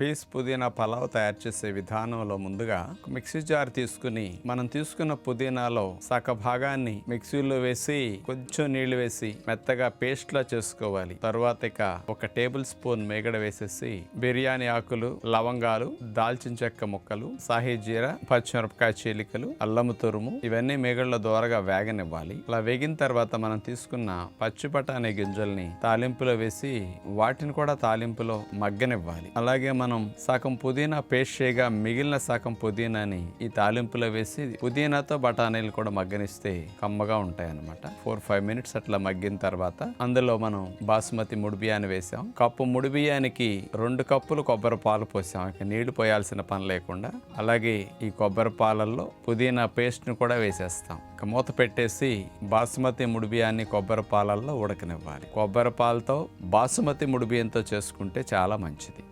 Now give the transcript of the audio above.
Piece పుదీనా పలావ్ తయారు చేసే విధానంలో ముందుగా మిక్సీ జార్ తీసుకుని మనం తీసుకున్న పుదీనాలో సగ భాగాన్ని మిక్సీలో వేసి కొంచెం నీళ్ళు వేసి మెత్తగా పేస్ట్ లా చేసుకోవాలి. తర్వాత ఇక ఒక టేబుల్ స్పూన్ మేగడ వేసేసి బిర్యానీ ఆకులు లవంగాలు దాల్చిన చెక్క ముక్కలు సాహీ జీర పచ్చిమిరపకాయ చీలికలు అల్లము తురుము ఇవన్నీ మేగడలో దోరగా వేగనివ్వాలి. అలా వేగిన తర్వాత మనం తీసుకున్న పచ్చి బఠానీ గింజల్ని తాలింపులో వేసి వాటిని కూడా తాలింపులో మగ్గనివ్వాలి. అలాగే మనం మనం సగం పుదీనా పేస్ట్ చేయగా మిగిలిన సగం పుదీనాని ఈ తాలింపులో వేసి పుదీనాతో బఠానీలు కూడా మగ్గనిస్తే కమ్మగా ఉంటాయి అన్నమాట ఫోర్ ఫైవ్ మినిట్స్ అట్లా మగ్గిన తర్వాత అందులో మనం బాసుమతి ముడి బియ్యాన్ని వేసాం. కప్పు ముడి బియ్యానికి రెండు కప్పులు కొబ్బరి పాలు పోసాం. ఇక నీళ్ళు పోయాల్సిన పని లేకుండా అలాగే ఈ కొబ్బరి పాలల్లో పుదీనా పేస్ట్ని కూడా వేసేస్తాం. ఇక మూత పెట్టేసి బాసుమతి ముడి బియ్యాన్ని కొబ్బరి పాలల్లో ఉడకనివ్వాలి. కొబ్బరి పాలతో బాసుమతి ముడి బియ్యంతో చేసుకుంటే చాలా మంచిది.